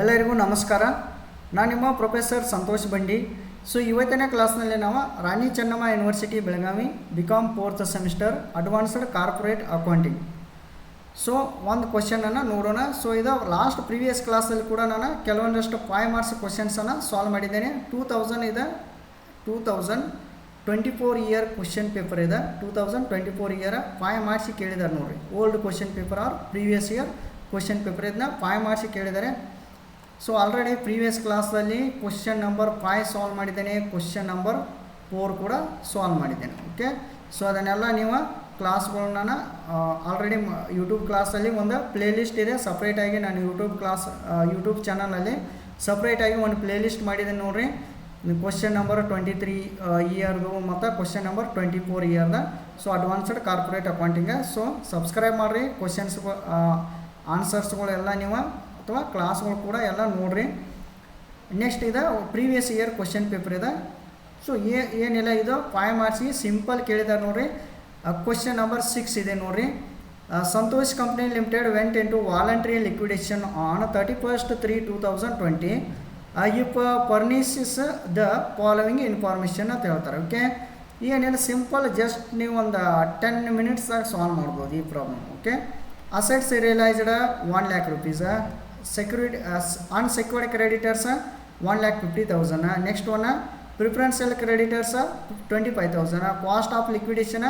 ಎಲ್ಲರಿಗೂ ನಮಸ್ಕಾರ. ನಾನು ನಿಮ್ಮ ಪ್ರೊಫೆಸರ್ ಸಂತೋಷ್ ಬಂಡಿ. ಸೊ ಇವತ್ತನೇ ಕ್ಲಾಸ್ನಲ್ಲಿ ನಾವು Rani Chennamma university Belagavi B com fourth semester advanced corporate accounting so ಒಂದು ಕ್ವಶನನ್ನು ನೋಡೋಣ. ಸೊ ಇದು ಲಾಸ್ಟ್ ಪ್ರೀವಿಯಸ್ ಕ್ಲಾಸಲ್ಲಿ ಕೂಡ ನಾನು ಕೆಲವೊಂದಷ್ಟು ಫೈವ್ ಮಾರ್ಕ್ಸ್ ಕ್ವಶನ್ಸನ್ನು ಸಾಲ್ವ್ ಮಾಡಿದ್ದೇನೆ. ಟೂ ತೌಸಂಡ್ ಇದೆ. Two thousand twenty four year question paper ಇದೆ. Two thousand twenty four year five ಮಾರ್ಕ್ಸಿಗೆ ಕೇಳಿದ್ದಾರೆ ನೋಡಿರಿ. Old question paper or previous year question paper ಇದನ್ನ ಫೈವ್ ಮಾರ್ಕ್ಸಿಗೆ ಕೇಳಿದ್ದಾರೆ ಸೊ ಆಲ್ರೆಡಿ ಪ್ರೀವಿಯಸ್ ಕ್ಲಾಸಲ್ಲಿ ಕ್ವಶನ್ ನಂಬರ್ ಫೈವ್ ಸಾಲ್ವ್ ಮಾಡಿದ್ದೇನೆ. Question number four ಕೂಡ solve ಮಾಡಿದ್ದೇನೆ. ಓಕೆ ಸೊ ಅದನ್ನೆಲ್ಲ ನೀವು ಕ್ಲಾಸ್ಗಳನ್ನ ಆಲ್ರೆಡಿ ಯೂಟ್ಯೂಬ್ ಕ್ಲಾಸಲ್ಲಿ ಒಂದು ಪ್ಲೇ ಲಿಸ್ಟ್ ಇದೆ ಸಪ್ರೇಟಾಗಿ ನಾನು ಯೂಟ್ಯೂಬ್ ಕ್ಲಾಸ್ ಯೂಟ್ಯೂಬ್ ಚಾನಲಲ್ಲಿ ಸಪ್ರೇಟಾಗಿ ಒಂದು ಪ್ಲೇ ಲಿಸ್ಟ್ ಮಾಡಿದ್ದೇನೆ ನೋಡಿರಿ. ಕ್ವಶನ್ ನಂಬರ್ ಟ್ವೆಂಟಿ ತ್ರೀ ಇಯರ್ದು ಮತ್ತು question number twenty four ಇಯರ್ದ so advanced corporate accounting so subscribe ಮಾಡಿರಿ ಕ್ವಶನ್ಸ್ ಆನ್ಸರ್ಸ್ಗಳೆಲ್ಲ ನೀವು ಅಥವಾ ಕ್ಲಾಸ್ಗಳು ಕೂಡ ಎಲ್ಲ ನೋಡ್ರಿ. ನೆಕ್ಸ್ಟ್ ಇದೆ ಪ್ರೀವಿಯಸ್ ಇಯರ್ ಕ್ವಶನ್ ಪೇಪರ್ ಇದೆ. ಸೊ ಏ, ಏನಿಲ್ಲ ಇದು? ಫೈವ್ ಮಾರ್ಕ್ಸಿಗೆ ಸಿಂಪಲ್ ಕೇಳಿದ್ದಾರೆ ನೋಡ್ರಿ. ಕ್ವಶನ್ ನಂಬರ್ ಸಿಕ್ಸ್ ಇದೆ ನೋಡ್ರಿ. Santosh company limited went into voluntary liquidation on thirty first three two thousand twenty if furnishes the following information ಅಂತ ಹೇಳ್ತಾರೆ ಓಕೆ ಏನಿಲ್ಲ ಸಿಂಪಲ್ ಜಸ್ಟ್ ನೀವು ಒಂದು ಟೆನ್ ಮಿನಿಟ್ಸಾಗಿ ಸಾಲ್ವ್ ಮಾಡ್ಬೋದು ಈ problem okay assets realised one lakh rupees security unsecured creditors one lakh fifty thousand next one preferential creditors twenty five thousand cost of liquidation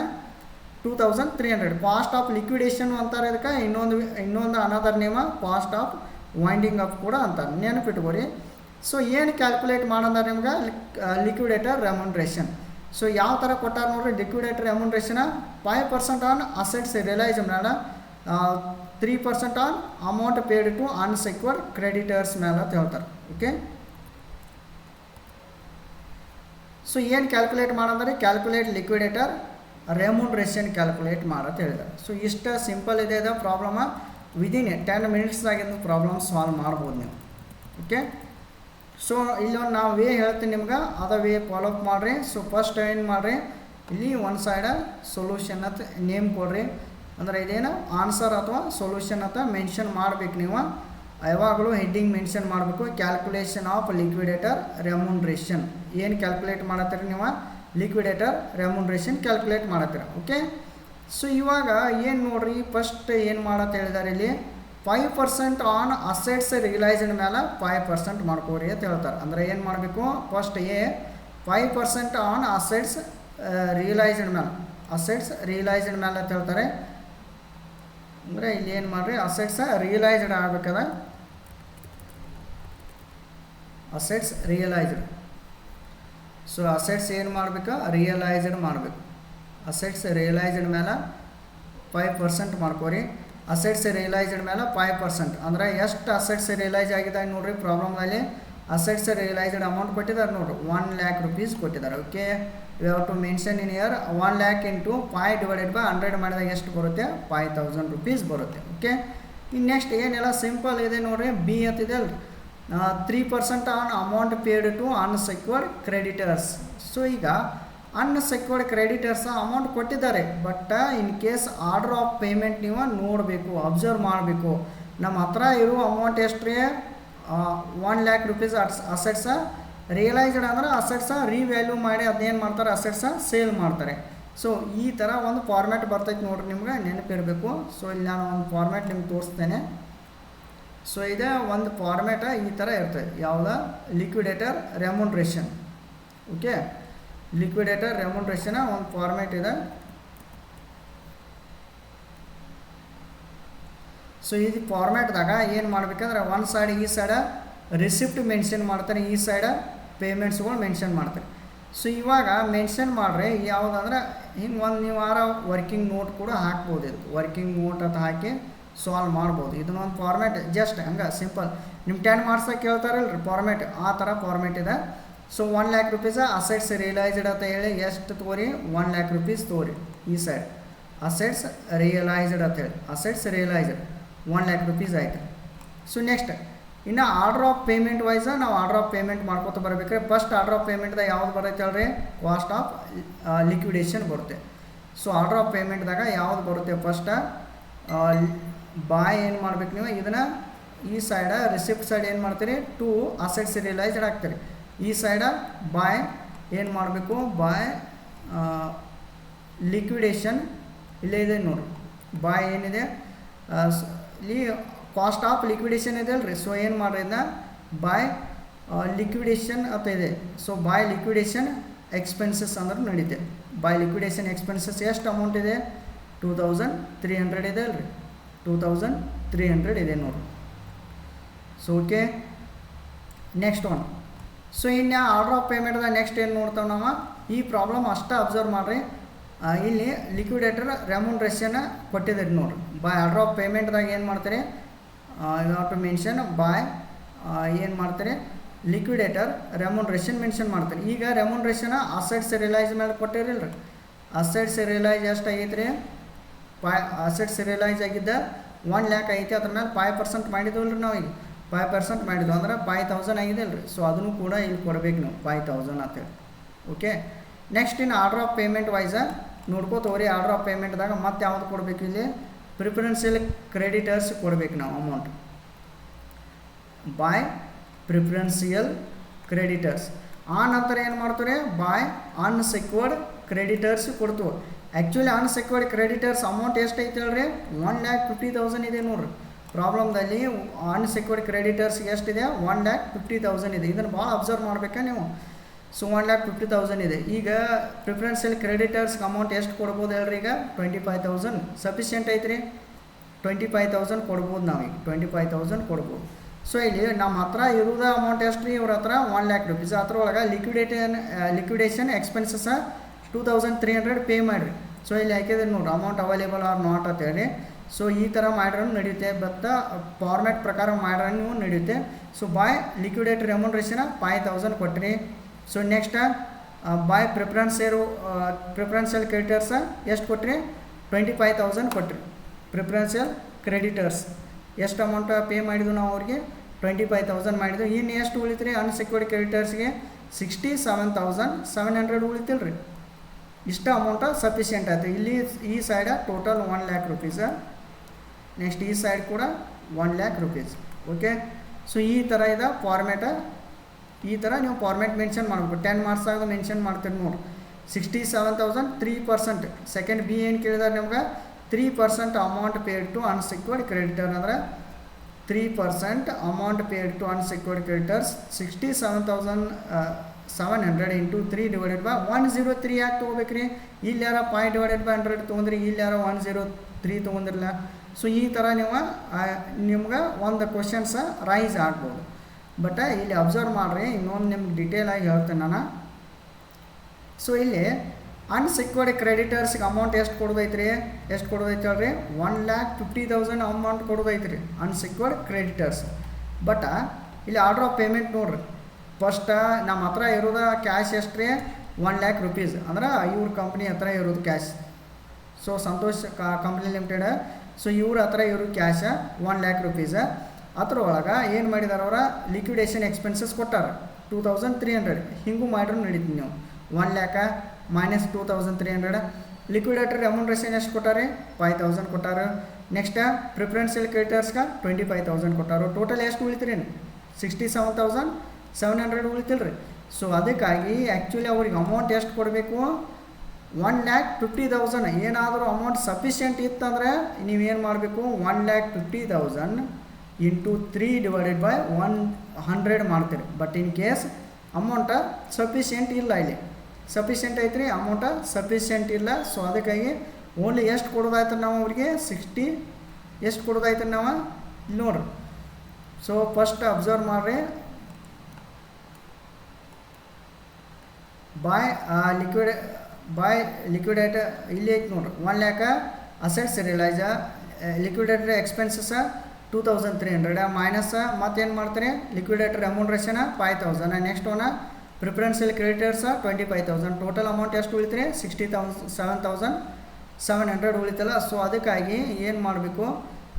two thousand three hundred cost of liquidation ಅಂತಾರೆ ಇದಕ್ಕೆ ಇನ್ನೊಂದು ಇನ್ನೊಂದು another name cost of winding up ಕೂಡ ಅಂತಾರೆ. ನೆನಪಿಟ್ಕೊರಿ so ಏನು calculate ಮಾಡಂದ್ರೆ ನಿಮ್ಗೆ? Liquidator ರೆಮ್ಯುನ್ರೇಷನ್ so ಯಾವ ಥರ ಕೊಟ್ಟಾರ ನೋಡ್ರಿ? Liquidator remuneration five percent on assets realise ಮೇಲೆ three percent on amount paid to unsecure creditors ಮೇಲೆ ಅಂತ ಹೇಳ್ತಾರೆ. ಓಕೆ ಸೊ ಏನು ಕ್ಯಾಲ್ಕುಲೇಟ್ ಮಾಡಂದರೆ ಕ್ಯಾಲ್ಕುಲೇಟ್ ಲಿಕ್ವಿಡೇಟರ್ ರೆಮ್ಯುನ್ರೇಷನ್ ಕ್ಯಾಲ್ಕುಲೇಟ್ ಮಾಡಂತ ಹೇಳಿದ್ದಾರೆ. ಸೊ ಇಷ್ಟು ಸಿಂಪಲ್ ಇದೆ, ಇದು ಪ್ರಾಬ್ಲಮ ವಿದಿನ್ ಟೆನ್ ಮಿನಿಟ್ಸ್ದಾಗಿಂದು ಪ್ರಾಬ್ಲಮ್ ಸಾಲ್ವ್ ಮಾಡ್ಬೋದು ನೀವು. ಓಕೆ ಸೊ ಇಲ್ಲೊಂದು ನಾವು ವೇ ಹೇಳ್ತೀನಿ ನಿಮ್ಗೆ, ಅದ ವೇ ಫಾಲೋಅಪ್ ಮಾಡಿರಿ. ಸೊ ಫಸ್ಟ್ ಏನು ಮಾಡಿರಿ? ಇಲ್ಲಿ ಒನ್ ಸೈಡ ಸೊಲ್ಯೂಷನ್ ಅಂತ ನೇಮ್ ಕೊಡ್ರಿ. ಅಂದರೆ ಇದೇನು ಆನ್ಸರ್ ಅಥವಾ ಸೊಲ್ಯೂಷನ್ ಅಂತ ಮೆನ್ಷನ್ ಮಾಡಬೇಕು ನೀವು. ಯಾವಾಗಲೂ ಹೆಡ್ಡಿಂಗ್ ಮೆನ್ಷನ್ ಮಾಡಬೇಕು. ಕ್ಯಾಲ್ಕುಲೇಷನ್ ಆಫ್ ಲಿಕ್ವಿಡೇಟರ್ ರೆಮ್ಯುನ್ರೇಷನ್ ಏನು ಕ್ಯಾಲ್ಕುಲೇಟ್ ಮಾಡತ್ತೀರಿ ನೀವು? ಲಿಕ್ವಿಡೇಟರ್ ರೆಮ್ಯುನ್ರೇಷನ್ ಕ್ಯಾಲ್ಕುಲೇಟ್ ಮಾಡತ್ತೀರ. ಓಕೆ ಸೊ ಇವಾಗ ಏನು ನೋಡ್ರಿ? ಫಸ್ಟ್ ಏನು ಮಾಡತ್ತೆ ಹೇಳಿದಾರೆ ಇಲ್ಲಿ? Five percent on assets realised ಮೇಲೆ ಫೈವ್ ಪರ್ಸೆಂಟ್ ಮಾಡ್ಕೋರಿ ಅಂತ ಹೇಳ್ತಾರೆ. ಅಂದರೆ ಏನು ಮಾಡಬೇಕು? First a five percent on assets realised ಮೇಲೆ ಅಸೆಟ್ಸ್ ರಿಯಲೈಸ್ಡ್ ಮೇಲೆ ಅಂತ ಹೇಳ್ತಾರೆ. ಅಂದರೆ ಇಲ್ಲಿ ಏನು ಮಾಡಿರಿ? ಅಸೆಟ್ಸ ರಿಯಲೈಸ್ಡ್ ಆಗ್ಬೇಕದ? ಅಸೆಟ್ಸ್ ರಿಯಲೈಸ್ಡ್ ಸೊ ಅಸೆಟ್ಸ್ ಏನು ಮಾಡಬೇಕು? ರಿಯಲೈಸ್ಡ್ ಮಾಡಬೇಕು. ಅಸೆಟ್ಸ್ ರಿಯಲೈಸ್ಡ್ ಮೇಲೆ ಫೈವ್ ಪರ್ಸೆಂಟ್ ಮಾಡ್ಕೋರಿ. ಅಸೆಟ್ಸ್ ರಿಯಲೈಸ್ಡ್ ಮೇಲೆ ಫೈವ್ ಪರ್ಸೆಂಟ್ ಅಂದರೆ ಎಷ್ಟು ಅಸೆಟ್ಸ್ ರಿಯಲೈಸ್ ಆಗಿದೆ ನೋಡಿರಿ? ಪ್ರಾಬ್ಲಮ್ನಲ್ಲಿ ಅಸೆಟ್ಸ್ ರಿಯಲೈಸ್ಡ್ ಅಮೌಂಟ್ ಕೊಟ್ಟಿದ್ದಾರೆ ನೋಡಿರಿ. ಒನ್ ಲ್ಯಾಕ್ ರುಪೀಸ್ ಕೊಟ್ಟಿದ್ದಾರೆ. Okay you have to mention in year one lakh into five divided by hundred ಮಾಡಿದಾಗ ಎಷ್ಟು ಬರುತ್ತೆ? ಫೈವ್ ತೌಸಂಡ್ ರುಪೀಸ್ ಬರುತ್ತೆ ಓಕೆ ಇನ್ನು ನೆಕ್ಸ್ಟ್ ಏನೆಲ್ಲ ಸಿಂಪಲ್ ಇದೆ ನೋಡಿರಿ ಬಿ ಅಂತಿದೆ ಅಲ್ರಿ. Three percent on amount paid to unsecured creditors so ಈಗ ಅನ್ಸೆಕ್ಯೂರ್ಡ್ ಕ್ರೆಡಿಟರ್ಸ್ ಅಮೌಂಟ್ ಕೊಟ್ಟಿದ್ದಾರೆ but in case order of payment ನೀವು ನೋಡಬೇಕು ಅಬ್ಸರ್ವ್ ಮಾಡಬೇಕು. ನಮ್ಮ ಹತ್ರ ಇರೋ ಅಮೌಂಟ್ ಎಷ್ಟು ರೀ ಒನ್ ಲ್ಯಾಕ್ ರುಪೀಸ್ ಅಟ್ಸ್ ಅಸೆಟ್ಸ ರಿಯಲೈಸ್ಡ್ ಅಂದ್ರೆ ಅಸೆಟ್ಸ ರೀವ್ಯಾಲ್ಯೂ ಮಾಡಿ ಅದನ್ನೇನು ಮಾಡ್ತಾರೆ? ಅಸೆಟ್ಸ ಸೇಲ್ ಮಾಡ್ತಾರೆ. ಸೊ ಈ ಥರ ಒಂದು ಫಾರ್ಮ್ಯಾಟ್ ಬರ್ತೈತೆ ನೋಡ್ರಿ ನಿಮ್ಗೆ, ನೆನಪಿರಬೇಕು. ಸೊ ಇಲ್ಲಿ ನಾನು ಒಂದು ಫಾರ್ಮ್ಯಾಟ್ ನಿಮ್ಗೆ ತೋರಿಸ್ತೇನೆ. ಸೊ ಇದೆ ಒಂದು ಫಾರ್ಮ್ಯಾಟ ಈ ಥರ ಇರ್ತದೆ. ಯಾವುದೋ? Liquidator remuneration okay liquidator remuneration ಒಂದು ಫಾರ್ಮ್ಯಾಟ್ ಇದೆ. ಸೊ ಇದು ಫಾರ್ಮ್ಯಾಟ್ದಾಗ ಏನು ಮಾಡ್ಬೇಕಂದ್ರೆ ಒಂದು ಸೈಡ್ ಈ ಸೈಡ ರಿಸಿಪ್ಟ್ ಮೆನ್ಷನ್ ಮಾಡ್ತಾರೆ, ಈ ಸೈಡ ಪೇಮೆಂಟ್ಸ್ಗಳು ಮೆನ್ಷನ್ ಮಾಡ್ತಾರೆ. ಸೊ ಇವಾಗ ಮೆನ್ಷನ್ ಮಾಡ್ರೆ ಯಾವುದಂದ್ರೆ ಹಿಂಗೆ ಒಂದು ನೀವು ಆರ ವರ್ಕಿಂಗ್ ನೋಟ್ ಕೂಡ ಹಾಕ್ಬೋದು ಇದು. ವರ್ಕಿಂಗ್ ನೋಟ್ ಅಂತ ಹಾಕಿ ಸಾಲ್ವ್ ಮಾಡ್ಬೋದು. ಇದನ್ನೊಂದು ಫಾರ್ಮೇಟ್ ಫಾರ್ಮ್ಯಾಟ್ ಜಸ್ಟ್ ಹಂಗೆ ಸಿಂಪಲ್ ನಿಮ್ಮ ಟೆನ್ ಮಾರ್ಕ್ಸಾಗ ಕೇಳ್ತಾರಲ್ರಿ ಫಾರ್ಮ್ಯಾಟ್ ಆ ಥರ ಫಾರ್ಮ್ಯಾಟ್ ಇದೆ. So one lakh rupees assets realised ಅಂತ ಹೇಳಿ ಎಷ್ಟು ತೋರಿ? ಒನ್ ಲ್ಯಾಕ್ ರುಪೀಸ್ ತೋರಿ, ಈ ಸೈಡ್ ಅಸೆಟ್ಸ್ ರಿಯಲೈಸ್ಡ್ ಅಂತ ಹೇಳಿ assets realised one lakh rupees ಆಯಿತು. ಸೊ ನೆಕ್ಸ್ಟ್ ಇನ್ನು ಆರ್ಡ್ರ್ ಆಫ್ ಪೇಮೆಂಟ್ ವೈಸ ನಾವು ಆರ್ಡರ್ ಆಫ್ ಪೇಮೆಂಟ್ ಮಾಡ್ಕೊತ ಬರ್ಬೇಕಾದ್ರೆ ಫಸ್ಟ್ ಆರ್ಡ್ರ್ ಆಫ್ ಪೇಮೆಂಟ್ದಾಗ ಯಾವ್ದು ಬರುತ್ತೆ ಅಲ್ರಿ ಕಾಸ್ಟ್ ಆಫ್ ಲಿಕ್ವಿಡೇಷನ್ ಬರುತ್ತೆ. ಸೊ ಆರ್ಡ್ರ್ ಆಫ್ ಪೇಮೆಂಟ್ದಾಗ ಯಾವ್ದು ಬರುತ್ತೆ ಫಸ್ಟ್ ಬಾಯ್ ಏನು ಮಾಡ್ಬೇಕು ನೀವು? ಇದನ್ನು ಈ ಸೈಡ ರಿಸಿಪ್ಟ್ ಸೈಡ್ ಏನು ಮಾಡ್ತೀರಿ? ಟು ಅಸೆಟ್ಸ್ ರಿಯಲೈಸ್ಡ್ ಆಗ್ತೀರಿ ಈ ಸೈಡ ಬಾಯ್ ಏನು ಮಾಡಬೇಕು? ಬಾಯ್ ಲಿಕ್ವಿಡೇಷನ್ ಇಲ್ಲೇ ಇದೆ ನೋಡಿ ಬಾಯ್ ಏನಿದೆ? ಇಲ್ಲಿ ಕಾಸ್ಟ್ ಆಫ್ ಲಿಕ್ವಿಡೇಷನ್ ಇದೆ ಅಲ್ರಿ. ಸೊ ಏನು ಮಾಡ್ರಿಂದ? ಬಾಯ್ ಲಿಕ್ವಿಡೇಷನ್ ಅಂತ ಇದೆ. ಸೊ ಬಾಯ್ ಲಿಕ್ವಿಡೇಷನ್ ಎಕ್ಸ್ಪೆನ್ಸಸ್ ಅಂದ್ರೆ ನಡೀತೆ. ಬೈ ಲಿಕ್ವಿಡೇಷನ್ ಎಕ್ಸ್ಪೆನ್ಸಸ್ ಎಷ್ಟು ಅಮೌಂಟ್ ಇದೆ? ಟೂ ತೌಸಂಡ್ ತ್ರೀ ಹಂಡ್ರೆಡ್ ಇದೆ ಅಲ್ರಿ. ಟೂ ತೌಸಂಡ್ ತ್ರೀ ಹಂಡ್ರೆಡ್ ಇದೆ ನೋಡಿ. So okay next one so ಇನ್ನು ಆರ್ಡರ್ ಆಫ್ ಪೇಮೆಂಟ್ದಾಗ ನೆಕ್ಸ್ಟ್ ಏನು ನೋಡ್ತಾವೆ ನಾವು? ಈ ಪ್ರಾಬ್ಲಮ್ ಅಷ್ಟೇ ಅಬ್ಸರ್ವ್ ಮಾಡಿರಿ. ಇಲ್ಲಿ ಲಿಕ್ವಿಡೇಟರ್ ರೆಮ್ಯುನ್ರೇಷನ್ ಕೊಟ್ಟಿದ್ದೀರಿ ನೋಡಿರಿ. ಬೈ ಆರ್ಡರ್ ಆಫ್ ಪೇಮೆಂಟ್ದಾಗ ಏನು ಮಾಡ್ತಾರೆ? ಯು ಟು ಮೆನ್ಷನ್ ಬಾಯ್ ಏನು ಮಾಡ್ತಾರೆ? ಲಿಕ್ವಿಡೇಟರ್ ರೆಮ್ಯುನ್ರೇಷನ್ ಮೆನ್ಷನ್ ಮಾಡ್ತಾರೆ. ಈಗ ರೆಮ್ಯುನ್ರೇಷನ್ ಅಸೆಟ್ಸ್ ರಿಯಲೈಸ್ ಮೇಲೆ ಕೊಟ್ಟಿರಲ್ರಿ ಅಸೆಟ್ಸ್ ರಿಯಲೈಸ್ ಎಷ್ಟು ಆಗೈತೆ ರೀ ಅಸೆಟ್ಸ್ ರಿಯಲೈಸ್ ಆಗಿದ್ದ ಒನ್ ಲ್ಯಾಕ್ ಐತಿ ಅದ್ರ ಮೇಲೆ ಫೈವ್ ಪರ್ಸೆಂಟ್ ಮಾಡಿದ್ವಲ್ರಿ ನಾವು ಈಗ ಫೈವ್ ಪರ್ಸೆಂಟ್ ಮಾಡಿದ್ವು. ಅಂದ್ರೆ ಫೈವ್ ತೌಸಂಡ್ ಆಗಿದೆ ಅಲ್ರಿ. ಸೊ ಅದನ್ನು ಕೂಡ ಇಲ್ಲಿ ಕೊಡ್ಬೇಕು ನೀವು. ಫೈವ್ ತೌಸಂಡ್ ಅಂತೇಳಿ. ಓಕೆ ನೆಕ್ಸ್ಟ್ ಇನ್ನು ಆರ್ಡರ್ ಆಫ್ ಪೇಮೆಂಟ್ ವೈಸ ನೋಡ್ಕೋತವ್ರಿ ಆರ್ಡರ್ ಆಫ್ ಪೇಮೆಂಟ್ದಾಗ ಮತ್ತೆ ಯಾವ್ದು ಕೊಡಬೇಕು ಇಲ್ಲಿ? ಪ್ರಿಫರೆನ್ಷಿಯಲ್ ಕ್ರೆಡಿಟರ್ಸ್ ಕೊಡಬೇಕು ನಾವು ಅಮೌಂಟ್ ಬೈ ಪ್ರಿಫರೆನ್ಸಿಯಲ್ ಕ್ರೆಡಿಟರ್ಸ್ ಆ ನಂತರ ಏನು ಮಾಡ್ತಾರೆ? ಬಾಯ್ ಅನ್ಸೆಕ್ಯೂರ್ಡ್ ಕ್ರೆಡಿಟರ್ಸ್ ಕೊಡ್ತು ಆ್ಯಕ್ಚುಲಿ ಅನ್ಸೆಕ್ಯೂರ್ಡ್ ಕ್ರೆಡಿಟರ್ಸ್ ಅಮೌಂಟ್ ಎಷ್ಟು ಐತೆ ಹೇಳ್ರಿ? ಒನ್ ಲ್ಯಾಕ್ ಫಿಫ್ಟಿ ತೌಸಂಡ್ ಇದೆ ನೋಡ್ರಿ. ಪ್ರಾಬ್ಲಮ್ದಲ್ಲಿ ಅನ್ಸೆಕ್ಯೂರ್ಡ್ ಕ್ರೆಡಿಟರ್ಸ್ ಎಷ್ಟಿದೆ? ಒನ್ ಲ್ಯಾಕ್ ಫಿಫ್ಟಿ ತೌಸಂಡ್ ಇದೆ. ಇದನ್ನು ಭಾಳ ಅಬ್ಸರ್ವ್ ಮಾಡ್ಬೇಕಾ ನೀವು? So one lakh fifty thousand ಇದೆ. ಈಗ ಪ್ರಿಫರೆನ್ಷಿಯಲ್ ಕ್ರೆಡಿಟರ್ಸ್ಗೆ ಅಮೌಂಟ್ ಎಷ್ಟು ಕೊಡ್ಬೋದು ಹೇಳ್ರಿ ಈಗ? ಟ್ವೆಂಟಿ ಫೈವ್ ತೌಸಂಡ್ ಸಫಿಷಿಯೆಂಟ್ ರೀ ಟ್ವೆಂಟಿ ಫೈವ್ ತೌಸಂಡ್ ಕೊಡ್ಬೋದು ನಾವೀಗ. ಟ್ವೆಂಟಿ ಫೈವ್ ತೌಸಂಡ್ ಕೊಡ್ಬೋದು. ಸೊ ಇಲ್ಲಿ ನಮ್ಮ ಹತ್ರ ಇರೋದ ಅಮೌಂಟ್ ಎಷ್ಟು ರೀ ಇವ್ರ ಹತ್ರ ಒನ್ ಲ್ಯಾಕ್ ರುಪೀಸ್ ಅದ್ರೊಳಗೆ liquidation liquidation expenses two thousand three hundred pay ಮಾಡಿರಿ. ಸೊ ಇಲ್ಲಿ ಹಾಕಿದ್ರೆ ನೋಡ್ರಿ. ಅಮೌಂಟ್ ಅವೈಲೇಬಲ್ ಆರ್ ನಾಟ್ ಅಂತ ಹೇಳಿ. ಸೊ ಈ ಥರ ಮಾಡಿರೋ ನಡೆಯುತ್ತೆ ಬಟ್ ಫಾರ್ಮ್ಯಾಟ್ ಪ್ರಕಾರ ಮಾಡಿರೋ ನೀವು ನಡೆಯುತ್ತೆ so by liquidate remuneration five thousand ಕೊಟ್ಟಿರಿ ಸೊ ನೆಕ್ಸ್ಟ್ ಬಾಯ್ ಪ್ರಿಫರೆನ್ಸ್ ಇರು ಕ್ರೆಡಿಟರ್ಸ ಕ್ರೆಡಿಟರ್ಸ್ ಎಷ್ಟು ಕೊಟ್ರಿ? ಟ್ವೆಂಟಿ ಫೈವ್ ತೌಸಂಡ್ ಕೊಟ್ರಿ. ಪ್ರಿಫ್ರೆನ್ಸಿಯಲ್ ಕ್ರೆಡಿಟರ್ಸ್ ಎಷ್ಟು ಅಮೌಂಟ್ ಪೇ ಮಾಡಿದ್ವು ನಾವು ಅವ್ರಿಗೆ? ಟ್ವೆಂಟಿ ಫೈವ್ ತೌಸಂಡ್ ಮಾಡಿದ್ವಿ. ಇನ್ನು ಎಷ್ಟು ಉಳಿತು ರೀ unsecured ಕ್ರೆಡಿಟರ್ಸ್ಗೆ sixty seven thousand seven hundred ಉಳಿತಿಲ್ಲ ರೀ ಇಷ್ಟು ಅಮೌಂಟ ಸಫಿಷಿಯೆಂಟ್ ಆಯ್ತು. ಇಲ್ಲಿ ಈ side total one lakh rupees next ಈ ಸೈಡ್ ಕೂಡ one lakh rupees okay so ಈ ಥರ ಇದೆ ಫಾರ್ಮ್ಯಾಟ ಈ ಥರ ನೀವು ಫಾರ್ಮ್ಯಾಟ್ ಮೆನ್ಷನ್ ಮಾಡಬೇಕು. ಟೆನ್ ಮಾರ್ಕ್ಸ್ ಆಗ ಮೆನ್ಷನ್ ಮಾಡ್ತೀರಿ ನೋಡಿ. Sixty seven thousand three percent second B ಏನು ಕೇಳಿದಾರೆ ನಿಮ್ಗೆ? Three percent amount paid to unsecured creditor ಅಂದರೆ three percent amount paid to unsecured creditors sixty seven thousand seven hundred into three divided by one zero three ಯಾಕೆ ತೊಗೋಬೇಕ್ರಿ? ಇಲ್ಲಿ ಯಾರೋ point divided by hundred ತೊಗೊಂಡ್ರಿ, ಇಲ್ಲಿ ಯಾರೋ ಒನ್ ಜೀರೋ ತ್ರೀ ತೊಗೊಂಡಿರಲ್ಲ so ಈ ಥರ ನೀವು ನಿಮ್ಗೆ ಒಂದು ಕ್ವಶನ್ಸ್ ರೈಸ್ ಆಗ್ಬೋದು. ಬಟ್ ಇಲ್ಲಿ ಅಬ್ಸರ್ವ್ ಮಾಡಿರಿ, ಇನ್ನೊಂದು ನಿಮ್ಗೆ ಆಗಿ ಹೇಳ್ತೇನೆ ನಾನು. ಸೊ ಇಲ್ಲಿ ಅನ್ಸೆಕ್ಯೂರ್ಡ್ ಕ್ರೆಡಿಟರ್ಸ್ಗೆ ಅಮೌಂಟ್ ಎಷ್ಟು ಕೊಡೋದೈತ್ರಿ? ಎಷ್ಟು ಕೊಡೋದೈತೆ ಹೇಳ್ರಿ? One lakh fifty thousand amount ಕೊಡೋದೈತ್ರಿ unsecured creditors but ಇಲ್ಲಿ ಆರ್ಡರ್ ಆಫ್ ಪೇಮೆಂಟ್ ನೋಡ್ರಿ. ಫಸ್ಟ್ ನಮ್ಮ ಹತ್ರ ಇರೋದ ಕ್ಯಾಶ್ ಎಷ್ಟು ರೀ ಒನ್ ಲ್ಯಾಕ್ ರುಪೀಸ್ ಅಂದ್ರೆ ಇವ್ರ ಕಂಪ್ನಿ ಹತ್ರ ಇರೋದು cash so Santosh company limited so ಇವ್ರ ಹತ್ರ ಇರೋ ಕ್ಯಾಶ ಒನ್ ಲ್ಯಾಕ್ ರುಪೀಸ್ ಅದ್ರೊಳಗೆ ಏನು ಮಾಡಿದಾರೆ ಅವರ? ಲಿಕ್ವಿಡೇಷನ್ ಎಕ್ಸ್ಪೆನ್ಸಸ್ ಕೊಟ್ಟಾರ. ಟೂ ತೌಸಂಡ್ ತ್ರೀ ಹಂಡ್ರೆಡ್ ಹಿಂಗೂ ಮಾಡ್ರೂ ನಡೀತೀನಿ ನೀವು. One lakh minus two thousand three hundred liquidator remuneration ಎಷ್ಟು ಕೊಟ್ಟಾರೆ? ಫೈವ್ ತೌಸಂಡ್ ಕೊಟ್ಟಾರ. ನೆಕ್ಸ್ಟ್ ಪ್ರಿಫರೆನ್ಷಿಯಲ್ ಕ್ರೆಡಿಟರ್ಸ್ಗೆ ಟ್ವೆಂಟಿ ಫೈವ್ ತೌಸಂಡ್ ಕೊಟ್ಟಾರು. ಟೋಟಲ್ ಎಷ್ಟು ಉಳಿತೀರಿ sixty seven thousand seven hundred ಉಳಿತಿಲ್ಲ ರೀ ಸೊ ಅದಕ್ಕಾಗಿ ಆ್ಯಕ್ಚುಲಿ ಅವ್ರಿಗೆ ಅಮೌಂಟ್ ಎಷ್ಟು ಕೊಡಬೇಕು? ಒನ್ ಲ್ಯಾಕ್ ಫಿಫ್ಟಿ ತೌಸಂಡ್ ಏನಾದರೂ ಅಮೌಂಟ್ ಸಫಿಷಿಯೆಂಟ್ ಇತ್ತಂದರೆ ನೀವೇನು ಮಾಡಬೇಕು? One lakh fifty thousand into three divided by one hundred ಮಾಡ್ತೀರಿ. But in case amount sufficient ಇಲ್ಲ ಇಲ್ಲಿ. ಸಫಿಷಿಯೆಂಟ್ ಐತ್ರಿ ಅಮೌಂಟ ಸಫಿಷಿಯೆಂಟ್ ಇಲ್ಲ. ಸೊ ಅದಕ್ಕಾಗಿ ಓನ್ಲಿ ಎಷ್ಟು ಕೊಡೋದಾಯ್ತು ನಾವು ಅವ್ರಿಗೆ? ಸಿಕ್ಸ್ಟಿ ಎಷ್ಟು ಕೊಡೋದಾಯ್ತು ನಾವು? ಇಲ್ಲಿ ನೋಡ್ರಿ. ಸೊ ಫಸ್ಟ್ ಅಬ್ಸರ್ವ್ ಮಾಡಿರಿ. ಬಾಯ್ ಲಿಕ್ವಿಡ್ ಬಾಯ್ ಲಿಕ್ವಿಡೇಟ್ ಇಲ್ಲಿ ಐತೆ ನೋಡ್ರಿ. One lakh assets realise liquidator expenses two thousand three hundred minus ಮತ್ತೇನು ಮಾಡ್ತಾರೆ? Liquidator ಅಮೌಂಟ್ರೇಷನ್ five thousand next one preferential creditors twenty five thousand total amount ಎಷ್ಟು ಉಳಿತಾರೆ? Sixty thousand seven thousand seven hundred ಉಳಿತಲ್ಲ. So ಅದಕ್ಕಾಗಿ ಏನು ಮಾಡಬೇಕು?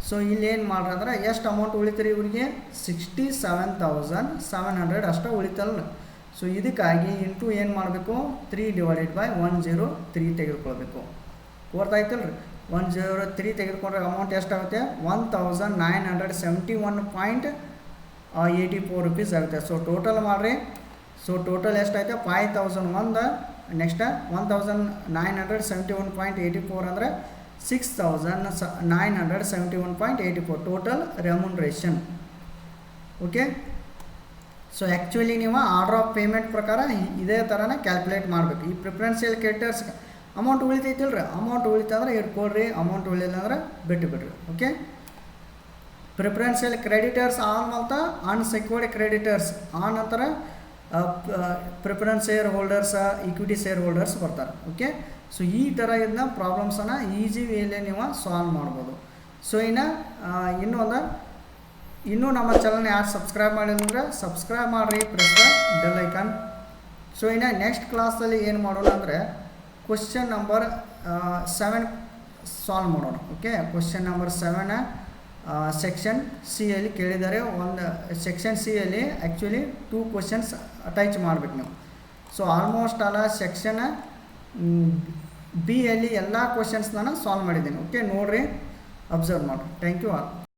So ಇಲ್ಲಿ ಏನು ಮಾಡ್ರಿ ಅಂದ್ರೆ, ಎಷ್ಟು ಅಮೌಂಟ್ ಉಳಿತೀರಿ ಇವ್ರಿಗೆ? Sixty seven thousand seven hundred ಅಷ್ಟೇ ಉಳಿತಲ್ಲ. ಸೊ ಇದಕ್ಕಾಗಿ ಇಂಟು ಏನು ಮಾಡಬೇಕು? Three divided by one zero three ತೆಗೆದುಕೊಳ್ಬೇಕು. ಓರ್ತಾಯ್ತಲ್ರಿ ಒನ್ ಜೀರೋ ತ್ರೀ ತೆಗೆದುಕೊಂಡ್ರೆ ಅಮೌಂಟ್ ಎಷ್ಟಾಗುತ್ತೆ? One thousand nine hundred seventy one point eighty four rupees ಆಗುತ್ತೆ. ಸೊ ಟೋಟಲ್ ಮಾಡಿರಿ. ಸೊ ಟೋಟಲ್ ಎಷ್ಟಾಯಿತು? ಫೈವ್ ತೌಸಂಡ್ ಒಂದು next one thousand nine hundred seventy one point eighty four ಅಂದರೆ six thousand ಸ nine hundred seventy one point eighty four total remuneration okay so actually ನೀವು order of payment ಪ್ರಕಾರ ಇದೇ ಥರನೇ calculate ಮಾಡಬೇಕು. ಈ ಪ್ರಿಫರೆನ್ಸಿಯಲ್ ಕ್ರೆಡಿಟರ್ಸ್ ಅಮೌಂಟ್ ಉಳಿತೈತಿಲ್ಲ ರೀ amount ಉಳಿತಂದ್ರೆ ಇಟ್ಕೊಳ್ರಿ ಅಮೌಂಟ್ ಉಳಿಲಿಲ್ಲ ಅಂದ್ರೆ ಬಿಟ್ಟು ಬಿಡ್ರಿ ಓಕೆ ಪ್ರಿಫರೆನ್ಷಿಯಲ್ ಕ್ರೆಡಿಟರ್ಸ್ ಆನ್ ಅಂತ ಅನ್ಸೆಕ್ಯೂರ್ಡ್ ಕ್ರೆಡಿಟರ್ಸ್ ಆನ್ ಅಂತಾರೆ preference shareholders equity shareholders ಬರ್ತಾರೆ ಓಕೆ ಸೊ ಈ ಥರ ಇದನ್ನ ಪ್ರಾಬ್ಲಮ್ಸನ್ನು ಈಸಿ ವೇಲೆ ನೀವು ಸಾಲ್ವ್ ಮಾಡ್ಬೋದು. ಸೊ ಇನ್ನು ಇನ್ನೂ ಇನ್ನೊಂದು ಇನ್ನೂ ನಮ್ಮ ಚಾನಲ್ನ ಯಾರು ಸಬ್ಸ್ಕ್ರೈಬ್ ಮಾಡಿದ್ರೆ ಸಬ್ಸ್ಕ್ರೈಬ್ ಮಾಡಿರಿ ಪ್ರೆಸ್ ಬೆಲ್ ಐಕಾನ್ ಸೊ ಇನ್ನು ನೆಕ್ಸ್ಟ್ ಕ್ಲಾಸಲ್ಲಿ ಏನು ಮಾಡೋಣ ಅಂದರೆ ಕ್ವಶನ್ ನಂಬರ್ ಸೆವೆನ್ ಸಾಲ್ವ್ ಮಾಡೋಣ. Okay question number seven section C ಅಲ್ಲಿ ಕೇಳಿದ್ದಾರೆ ಒಂದು ಸೆಕ್ಷನ್ ಸಿ ಅಲ್ಲಿ ಆ್ಯಕ್ಚುಲಿ ಟೂ ಕ್ವಶನ್ಸ್ ಅಟ್ಯಾಚ್ ಮಾಡ್ಬೇಕು ನೀವು. So almost all section B ಅಲ್ಲಿ ಎಲ್ಲ ನಾನು ಸಾಲ್ವ್ ಮಾಡಿದ್ದೀನಿ. ಓಕೆ ನೋಡಿರಿ ಅಬ್ಸರ್ವ್ ಮಾಡಿರಿ. Thank you all